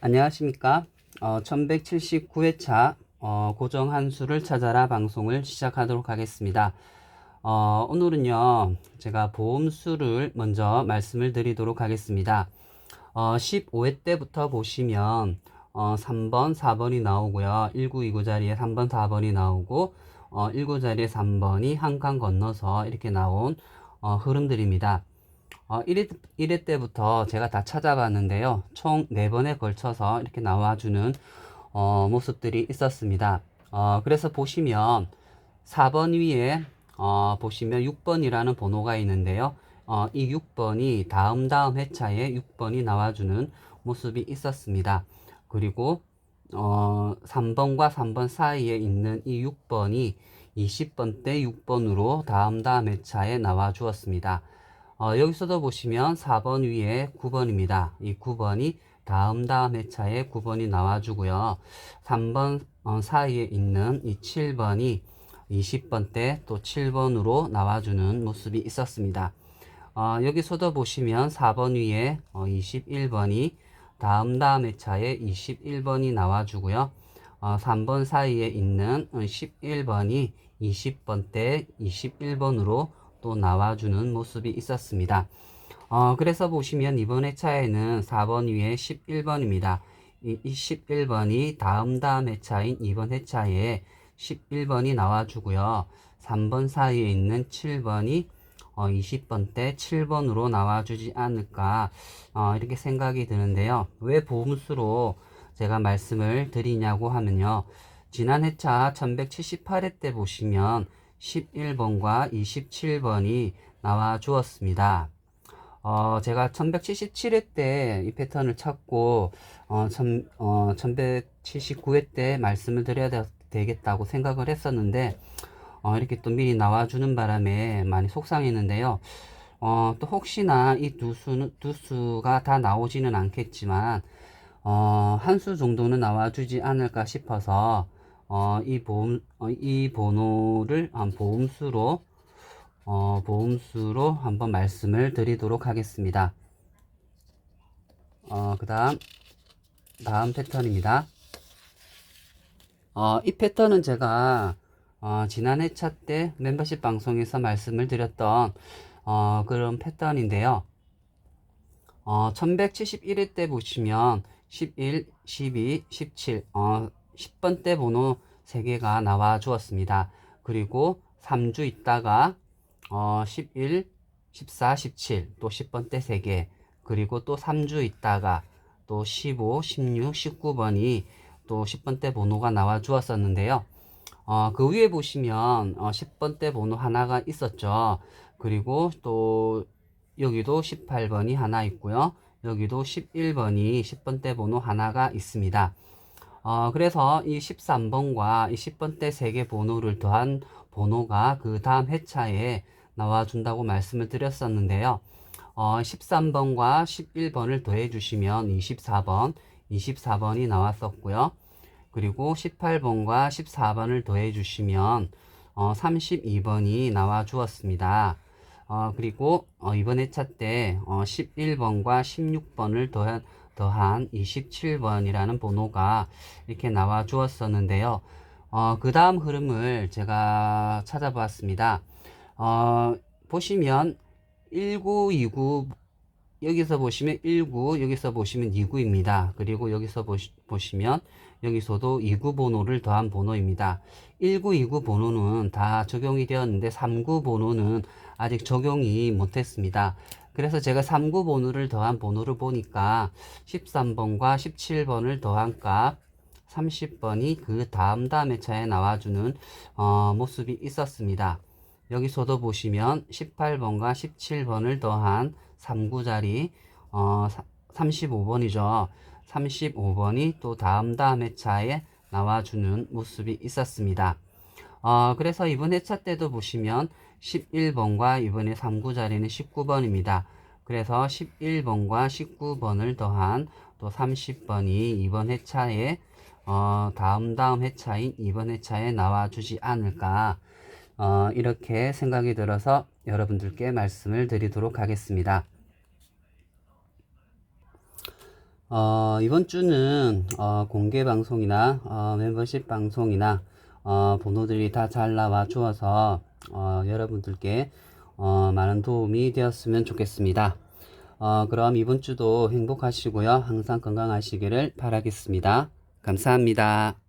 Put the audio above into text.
안녕하십니까. 어, 1179회차 어, 고정한수를 찾아라 방송을 시작하도록 하겠습니다. 어, 오늘은요, 제가 보험수를 먼저 말씀을 드리도록 하겠습니다. 어, 15회 때부터 보시면 어, 3번, 4번이 나오고요. 1929 자리에 3번, 4번이 나오고 어, 19 자리에 3번이 한 칸 건너서 이렇게 나온 어, 흐름들입니다. 어, 1회, 1회 때부터 제가 다 찾아봤는데요. 총 4번에 걸쳐서 이렇게 나와주는 어, 모습들이 있었습니다. 어, 그래서 보시면 4번 위에 어, 보시면 6번이라는 번호가 있는데요. 어, 이 6번이 다음 다음 회차에 6번이 나와주는 모습이 있었습니다. 그리고 어, 3번과 3번 사이에 있는 이 6번이 20번 때 6번으로 다음 다음 회차에 나와 주었습니다. 어, 여기서도 보시면 4번 위에 9번입니다. 이 9번이 다음 다음 회차에 9번이 나와주고요. 3번 어, 사이에 있는 이 7번이 20번 때 또 7번으로 나와주는 모습이 있었습니다. 어, 여기서도 보시면 4번 위에 어, 21번이 다음 다음 회차에 21번이 나와주고요. 어, 3번 사이에 있는 11번이 20번 때 21번으로 또 나와주는 모습이 있었습니다. 어, 그래서 보시면 이번 회차에는 4번 위에 11번입니다. 이, 이 11번이 다음 다음 회차인 이번 회차에 11번이 나와주고요. 3번 사이에 있는 7번이 어, 20번 때 7번으로 나와주지 않을까 어, 이렇게 생각이 드는데요. 왜 보험수로 제가 말씀을 드리냐고 하면요. 지난 회차 1178회 때 보시면 11번과 27번이 나와 주었습니다. 어, 제가 1177회 때 이 패턴을 찾고, 어, 천, 어, 1179회 때 말씀을 드려야 되, 되겠다고 생각을 했었는데, 어, 이렇게 또 미리 나와주는 바람에 많이 속상했는데요. 어, 또 혹시나 이 두 수는, 두 수가 다 나오지는 않겠지만, 어, 한 수 정도는 나와주지 않을까 싶어서, 어, 이 보험, 어, 이 번호를 한 보험수로, 어, 보험수로 한번 말씀을 드리도록 하겠습니다. 어, 그 다음, 다음 패턴입니다. 어, 이 패턴은 제가, 어, 지난 회차 때 멤버십 방송에서 말씀을 드렸던, 어, 그런 패턴인데요. 어, 1171회 때 보시면 11, 12, 17, 어, 10번대 번호 3개가 나와 주었습니다. 그리고 3주 있다가 어, 11, 14, 17, 또 10번대 3개, 그리고 또 3주 있다가 또 15, 16, 19번이 또 10번대 번호가 나와 주었었는데요. 어, 그 위에 보시면 어, 10번대 번호 하나가 있었죠. 그리고 또 여기도 18번이 하나 있고요. 여기도 11번이 10번대 번호 하나가 있습니다. 어, 그래서 이 13번과 이 10번대 3개 번호를 더한 번호가 그 다음 회차에 나와준다고 말씀을 드렸었는데요. 어, 13번과 11번을 더해 주시면 24번, 24번이 나왔었고요. 그리고 18번과 14번을 더해 주시면 어, 32번이 나와 주었습니다. 어, 그리고 어, 이번 회차 때 어, 11번과 16번을 더한, 더한 27번이라는 번호가 이렇게 나와 주었었는데요. 어, 그 다음 흐름을 제가 찾아보았습니다. 어, 보시면 1929 여기서 보시면 19 여기서 보시면 29입니다. 그리고 여기서 보시, 보시면 여기서도 29 번호를 더한 번호입니다. 1929 번호는 다 적용이 되었는데 39 번호는 아직 적용이 못했습니다. 그래서 제가 39 번호를 더한 번호를 보니까 13번과 17번을 더한 값 30번이 그 다음 다음 회차에 나와주는 어, 모습이 있었습니다. 여기서도 보시면 18번과 17번을 더한 3구 자리 어, 35번이죠. 35번이 또 다음 다음 회차에 나와주는 모습이 있었습니다. 어, 그래서 이번 회차 때도 보시면 11번과 이번에 3구 자리는 19번입니다. 그래서 11번과 19번을 더한 또 30번이 이번 회차에 어, 다음 다음 회차인 이번 회차에 나와주지 않을까 어, 이렇게 생각이 들어서 여러분들께 말씀을 드리도록 하겠습니다. 어, 이번 주는 어, 공개 방송이나 어, 멤버십 방송이나 어, 번호들이 다 잘 나와 주어서 어, 여러분들께 어, 많은 도움이 되었으면 좋겠습니다. 어, 그럼 이번 주도 행복하시고요. 항상 건강하시기를 바라겠습니다. 감사합니다.